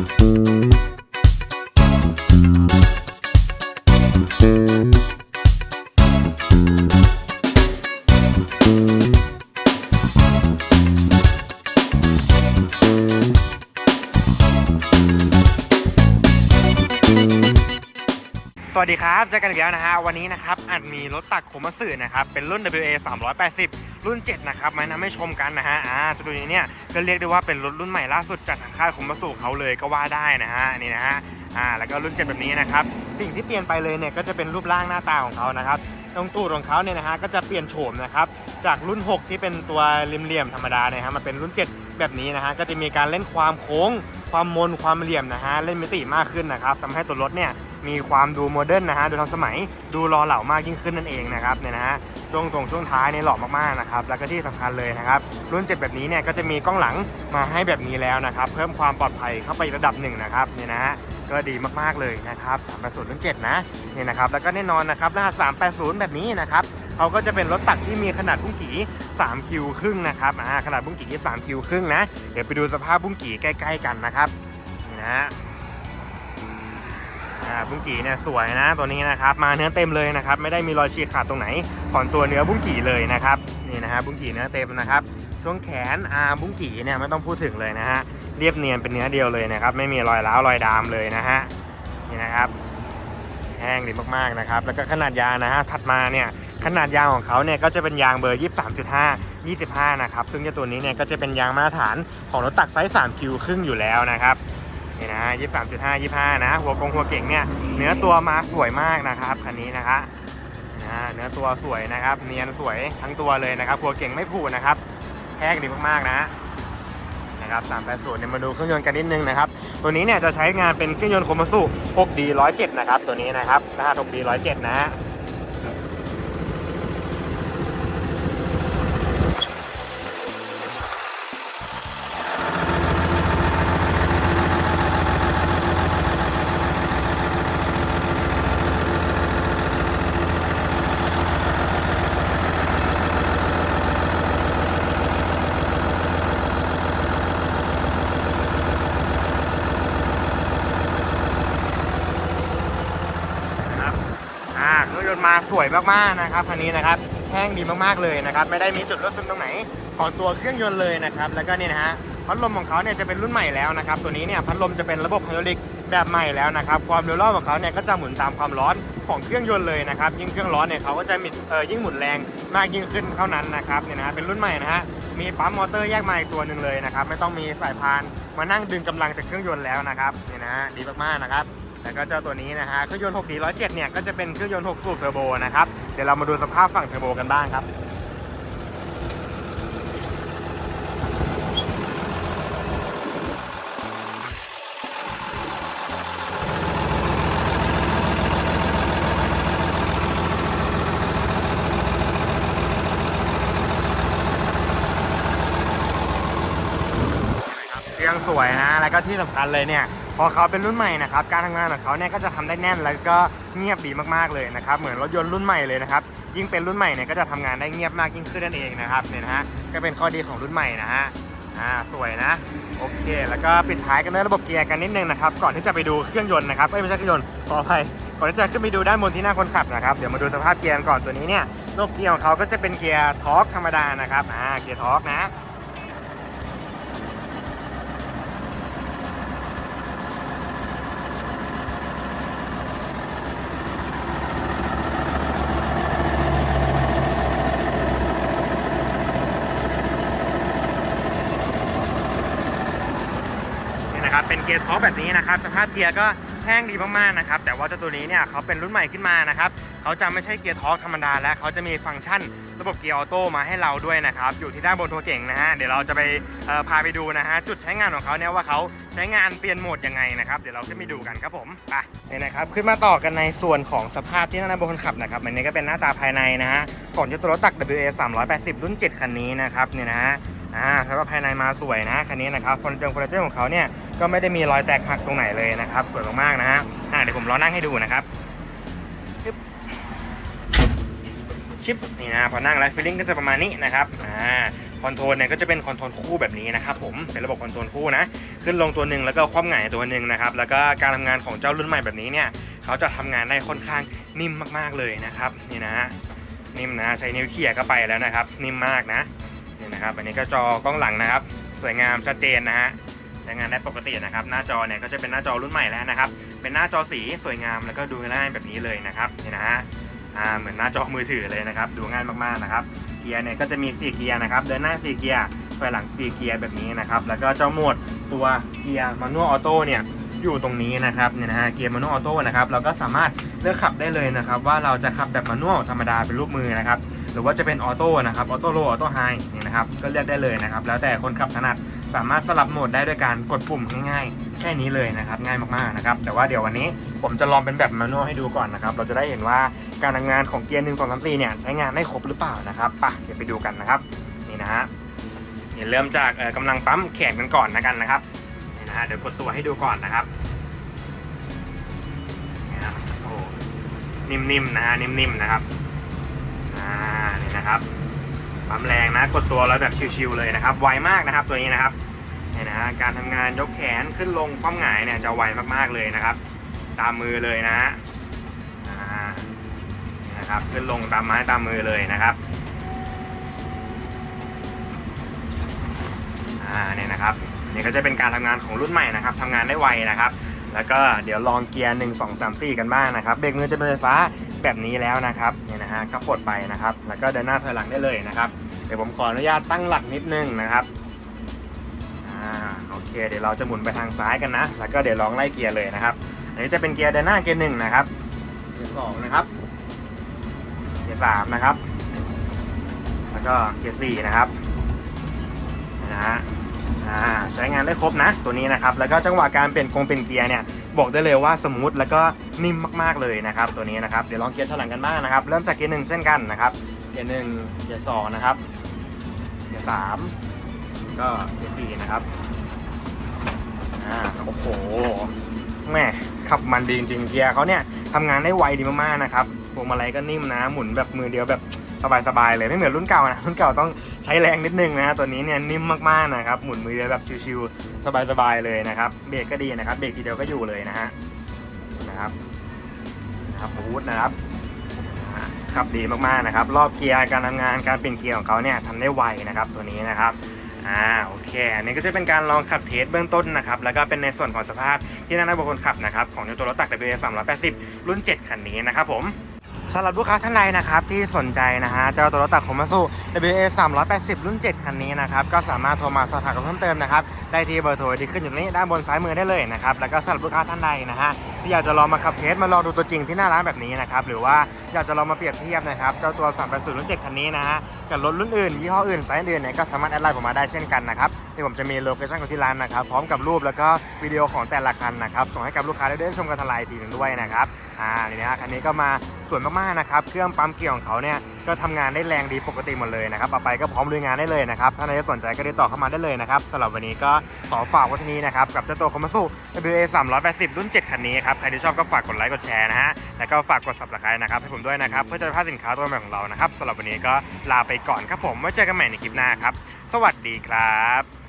สวัสดีครับเจอกันอีกแล้วนะฮะ วันนี้นะครับอาจมีรถตักโคมัสึนะครับ เป็นรุ่น WA 380 รุ่น 7 นะครับมานำให้ชมกันนะฮะอ่าตัวนี้เนี่ยก็เรียกได้ว่าเป็นรถรุ่นใหม่ล่าสุดจากทางค่ายโคมัสึเขาเลยก็ว่าได้นะฮะนี่นะฮะอ่าแล้วก็รุ่น 7 แบบนี้นะครับสิ่งที่เปลี่ยนไปเลยเนี่ยก็จะเป็นรูปร่างหน้าตาของเขานะครับตรงตูดของเขาเนี่ยนะฮะก็จะเปลี่ยนโฉมนะครับจากรุ่น 6 ที่เป็นตัวริมเหลี่ยมธรรมดาเนี่ยฮะมาเป็นรุ่น 7 แบบนี้นะฮะก็จะมีการเล่นความโค้งความมนความเหลี่ยมนะฮะเล่นมิติมากขึ้นนะครับทำให้ตัวรถเนี่ย มีความดูโมเดิร์นนะฮะดูทันสมัยดูรอเหล่ามากยิ่งขึ้นนั่นเองนะครับเนี่ยนะฮะช่วงตรงช่วงท้ายเนี่ยหล่อมากๆนะครับแล้วก็ที่สำคัญเลยนะครับรุ่น 7 แบบนี้เนี่ยก็จะมีกล้องหลังมาให้แบบนี้แล้วนะครับเพิ่มความปลอดภัยเข้าไประดับหนึ่งนะครับเนี่ยนะฮะก็ดีมากๆเลยนะครับ380รุ่น7นะเนี่ยนะครับแล้วก็แน่นอนนะครับรหัส380 แบบนี้นะครับเขาก็จะเป็นรถตักที่มีขนาดบุ้งกี่3คิวครึ่งนะครับอ่าขนาดบุ้งกี่3คิวครึ่งนะเดี๋ยวไปดูสภาพบุ้งกี่ใกล้ ๆ กันนะครับนี่นะฮะาบุ้งกี่เนี่ยสวยนะตัวนี้นะครับ มาเนื้อเต็มเลยนะครับ ไม่ได้มีรอยฉีกขาดตรงไหนของตัวเนื้อบุ้งกี่เลยนะครับนี่นะฮะบุ้งกี่เนื้อเต็มนะครับช่วงแขนอาบุ้งกี่เนี่ยไม่ต้องพูดถึงเลยนะฮะเรียบเนียนเป็นเนื้อเดียวเลยนะครับ ไม่มีรอยร้าวรอยดามเลยนะฮะนี่นะครับ แห้งดีมากๆนะครับ แล้วก็ขนาดยางนะฮะถัดมาเนี่ยขนาดยางของเขาเนี่ยก็จะเป็นยางเบอร์ 23.5 25 นะครับ ซึ่งเจ้าตัวนี้เนี่ยก็จะเป็นยางมาตรฐานของรถตักไซส์3คิวครึ่งอยู่แล้วนะครับ นี่นะยี่สามจุดห้ายี่ห้านะ หัวกงหัวเก่งเนี่ย เนื้อตัวมาสวยมากนะครับคันนี้นะคะนะเนื้อตัวสวยนะครับ เนียนสวยทั้งตัวเลยนะครับ หัวเก่งไม่ผุนะครับแพงดีมากๆนะนะครับ380เนี่ยมาดูเครื่องยนต์กันนิดนึงนะครับ ตัวนี้เนี่ยจะใช้งานเป็นเครื่องยนต์โคมาสุ 6D 107 นะครับ ตัวนี้นะครับรหัส 6D 107 นะฮะ นะครับอ่าเครื่อง ยนต์มาสวยมากๆนะครับคันนี้นะครับแห้งดีมากๆเลยนะครับไม่ได้มีจุดรั่วซึมตรงไหนของตัวเครื่องยนต์เลยนะครับแล้วก็นี่นะฮะพัดลมของเขาเนี่ยจะเป็นรุ่นใหม่แล้วนะครับตัวนี้เนี่ยพัดลมจะเป็นระบบไฮดรอลิกแบบใหม่แล้วนะครับความเร็วรอบของเขาเนี่ยก็จะหมุนตามความร้อนของเครื่องยนต์เลยนะครับยิ่งเครื่องร้อนเนี่ยเขาก็จะมีเออยิ่งหมุนแรงมากยิ่งขึ้นเท่านั้นนะครับเนี่ยนะฮะเป็นรุ่นใหม่นะฮะมีปั๊มมอเตอร์แยกมาอีกตัวหนึ่งเลยนะครับไม่ต้องมีสายพานมานั่งดึงกำลังจากเครื่องยนต์แล้วนะครับเนี่ยนะฮะดีมากๆนะครับ แล้วก็เจ้าตัวนี้นะฮะเครื่องยนต์6 4 0 7เนี่ยก็จะเป็นเครื่องยนต์6สูบเทอร์โบนะครับเดี๋ยวเรามาดูสภาพฝั่งเทอร์โบกันบ้างครับเครื่องสวยนะ แล้วก็ที่สำคัญเลยเนี่ย พอเขาเป็นรุ่นใหม่นะครับการทำงานของเขาเนี่ยก็จะทำได้แน่นแล้วก็เงียบดีมากๆเลยนะครับเหมือนรถยนต์รุ่นใหม่เลยนะครับยิ่งเป็นรุ่นใหม่เนี่ยก็จะทำงานได้เงียบมากยิ่งขึ้นนั่นเองนะครับเนี่ยนะฮะก็เป็นข้อดีของรุ่นใหม่นะฮะอ่าสวยนะโอเค แล้วก็ปิดท้ายกันด้วยระบบเกียร์กันนิดนึงนะครับก่อนที่จะไปดูเครื่องยนต์นะครับเอ้ยไม่ใช่เครื่องยนต์ขออภัยก่อนที่จะขึ้นไปดูด้านบนที่หน้าคนขับนะครับเดี๋ยวมาดูสภาพเกียร์ก่อนตัวนี้เนี่ยระบบเกียร์ของเขาก็จะเป็นเกียร์ทอร์กธรรมดานะครับอ่าเกียร์ทอร์กนะ นี่นะครับ เป็นเกียร์ท็อปแบบนี้นะครับสภาพเกียร์ก็แห้งดีมากๆนะครับแต่ว่าเจ้าตัวนี้เนี่ยเขาเป็นรุ่นใหม่ขึ้นมานะครับเขาจะไม่ใช่เกียร์ท็อปธรรมดาแล้วเขาจะมีฟังก์ชันระบบเกียร์ออโต้มาให้เราด้วยนะครับอยู่ที่ด้านบนตัวเก่งนะฮะเดี๋ยวเราจะไปพาไปดูนะฮะจุดใช้งานของเขาเนี่ยว่าเขาใช้งานเปลี่ยนโหมดยังไงนะครับเดี๋ยวเราขึ้นไปดูกันครับผมไปเนี่ยนะครับขึ้นมาต่อกันในส่วนของสภาพที่นั่งบนคนขับนะครับอันนี้ก็เป็นหน้าตาภายในนะฮะของเจ้าตัวรถตัก WA 380 รุ่น 7 คันนี้นะครับเนี่ยนะฮะ อ่าสำหรับภายในมาสวยนะคันนี้นะครับเฟอร์นิเจอร์เฟอร์นิเจอร์ของเขาเนี่ยก็ไม่ได้มีรอยแตกหักตรงไหนเลยนะครับสวยมากๆนะฮะอ่าเดี๋ยวผมลองนั่งให้ดูนะครับชิปนี่นะพอนั่งแล้วฟีลลิ่งก็จะประมาณนี้นะครับอ่าคอนโทรลเนี่ยก็จะเป็นคอนโทรลคู่แบบนี้นะครับผมเป็นระบบคอนโทรลคู่นะขึ้นลงตัวหนึ่งแล้วก็คว่ำหงายตัวหนึ่งนะครับแล้วก็การทำงานของเจ้ารุ่นใหม่แบบนี้เนี่ยเขาจะทำงานได้ค่อนข้างนิ่มมากๆเลยนะครับนี่นะฮะนิ่มนะใช้นิ้วเขี่ยก็ไปแล้วนะครับ นิ่มมากนะ นี่นะครับอันนี้ก็จอกล้องหลังนะครับ สวยงามชัดเจนนะฮะใช้งานได้ปกตินะครับ หน้าจอเนี่ยก็จะเป็นหน้าจอรุ่นใหม่แล้วนะครับ เป็นหน้าจอสีสวยงามแล้วก็ดูง่ายแบบนี้เลยนะครับนี่นะฮะอ่าเหมือนหน้าจอมือถือเลยนะครับ ดูง่ายมากๆนะครับเกียร์เนี่ยก็จะมี 4 เกียร์นะครับเดินหน้า 4 เกียร์ถอยหลัง 4 เกียร์แบบนี้นะครับแล้วก็เจ้าโหมดตัวเกียร์ม n u a l ออโต้เนี่ยอยู่ตรงนี้นะครับเนี่ยนะฮะเกียร์ม n u a l ออโต้นะครับเราก็สามารถเลือกขับได้เลยนะครับ ว่าเราจะขับแบบม n u a l ธรรมดาเป็นรูปมือนะครับ หรือว่าจะเป็นออโต้นะครับออโต้โลออโต้ไฮนี่นะครับก็เลือกได้เลยนะครับ แล้วแต่คนขับถนัดสามารถสลับโหมดได้ด้วยการกดปุ่มง่ายๆ แค่นี้เลยนะครับ ง่ายมากๆนะครับ แต่ว่าเดี๋ยววันนี้ผมจะลองเป็นแบบม n u a l ให้ดูก่อนนะครับ เราจะได้เห็นว่าการทำงานของเกียร์หนึ่งสองสามสี่เนี่ยใช้งานได้ครบหรือเปล่านะครับไปะเดี๋ยวไปดูกันนะครับนี่นะฮะเดี๋ยวเริ่มจากเอ่อกำลังปั๊มแขนกันก่อนนะกันนะครับนี่นะฮะเดี๋ยวกดตัวให้ดูก่อนนะครับนี่นะโอ้นิ่มๆนะฮะนิ่มๆนะครับ นะครับปั๊มแรงนะ กดตัวแล้วแบบชิวๆเลยนะครับ ไวมากนะครับตัวนี้นะครับเนี่ยนะฮะการทำงานยกแขนขึ้นลงคว่ำหงายเนี่ยจะไวมากๆเลยนะครับ ตามมือเลยนะฮะนะครับขึ้นลงตามไม้ตามมือเลยนะครับอ่าเนี่ยนะครับนี่ก็จะเป็นการทำงานของรุ่นใหม่นะครับทำงานได้ไวนะครับ แล้วก็เดี๋ยวลองเกียร์ 1 2 3 4 กันบ้างนะครับเบรกมือจะเป็นไฟฟ้า แบบนี้แล้วนะครับเนี่ยนะฮะก็ปลดไปนะครับ แล้วก็เดินหน้าถอยหลังได้เลยนะครับ เดี๋ยวผมขออนุญาตตั้งหลักนิดนึงนะครับอ่าโอเค เดี๋ยวเราจะหมุนไปทางซ้ายกันนะ แล้วก็เดี๋ยวลองไล่เกียร์เลยนะครับ อันนี้จะเป็นเกียร์เดินหน้าเกียร์หนึ่งนะครับ เกียร์สองนะครับ เกียร์สามนะครับ แล้วก็เกียร์สี่นะครับนะฮะอ่าใช้งานได้ครบนะตัวนี้นะครับ แล้วก็จังหวะการเปลี่ยนกงเป็นเกียร์เนี่ย บอกได้เลยว่าสมูทแล้วก็นิ่มมากๆเลยนะครับตัวนี้นะครับเดี๋ยวลองเกียร์ถอยหลังกันบ้างนะครับ เริ่มจากเกียร์หนึ่งเช่นกันนะครับเกียร์หนึ่งเกียร์สองนะครับเกียร์สามก็เกียร์สี่นะครับอ่าโอ้โหแม่ขับมันดีจริงๆเกียร์เขาเนี่ยทำงานได้ไวดีมากๆนะครับพวงมาลัยก็นิ่มนะหมุนแบบมือเดียวแบบ สบายๆเลยไม่เหมือนรุ่นเก่านะรุ่นเก่าต้องใช้แรงนิดนึงนะตัวนี้เนี่ยนิ่มมากๆนะครับหมุนมือแบบชิวๆสบายๆเลยนะครับเบรกก็ดีนะครับเบรกทีเดียวก็อยู่เลยนะฮะนะครับนะครับบูทนะครับขับดีมากๆนะครับ รอบเกียร์การทำงานการเปลี่ยนเกียร์ของเขาเนี่ยทำได้ไวนะครับตัวนี้นะครับอ่าโอเคอันนี้ก็จะเป็นการลองขับเทสเบื้องต้นนะครับแล้วก็เป็นในส่วนของสภาพที่นั่งได้บนคนขับนะครับของตัวรถตัก WA 380 รุ่น 7 คันนี้นะครับผม สำหรับลูกค้าท่านใดนะครับที่สนใจนะฮะเจ้าตัวรถตักคอมาสุ WA 380 รุ่น 7 คันนี้นะครับก็สามารถโทรมาสอบถามกันเพิ่มเติมนะครับได้ที่เบอร์โทรที่ขึ้นอยู่นี้ด้านบนซ้ายมือได้เลยนะครับแล้วก็สำหรับลูกค้าท่านใดนะฮะที่อยากจะลองมาขับเทสมาลองดูตัวจริงที่หน้าร้านแบบนี้นะครับหรือว่าอยากจะลองมาเปรียบเทียบนะครับเจ้าตัว 380 รุ่น 7 คันนี้นะฮะกับรถรุ่นอื่นยี่ห้ออื่นไซส์อื่นเนี่ยก็สามารถแอดไลน์ผมมาได้เช่นกันนะครับที่ผมจะมีโลเคชั่นของที่ร้านนะครับพร้อมกับรูปแล้วก็วิดีโอของแต่ละคันนะครับส่งให้กับลูกค้าได้เดินชมกันทลายทีหนึงด้วยนะครับ อ่านี่นะคันนี้ก็มาสวยมากๆนะครับเครื่องปั๊มเกียร์ของเขาเนี่ยก็ทำงานได้แรงดีปกติหมดเลยนะครับเอาไปก็พร้อมลุยงานได้เลยนะครับถ้าใครสนใจก็ติดต่อเข้ามาได้เลยนะครับสำหรับวันนี้ก็ขอฝากไวัฒนี้นะครับกับเจ้าตัวคอมมาสุ WA 380 รุ่น 7 คันนี้ครับใครที่ชอบก็ฝากกดไลค์กดแชร์นะฮะแล้วก็ฝากกด subscribe นะครับให้ผมด้วยนะครับเพื่อจะพลาดสินค้าตัวใหม่ของเรานะครับสำหรับวันนี้ก็ลาไปก่อนครับผมไว้เจอกันใหม่ในคลิปหน้าครับสวัสดีครับ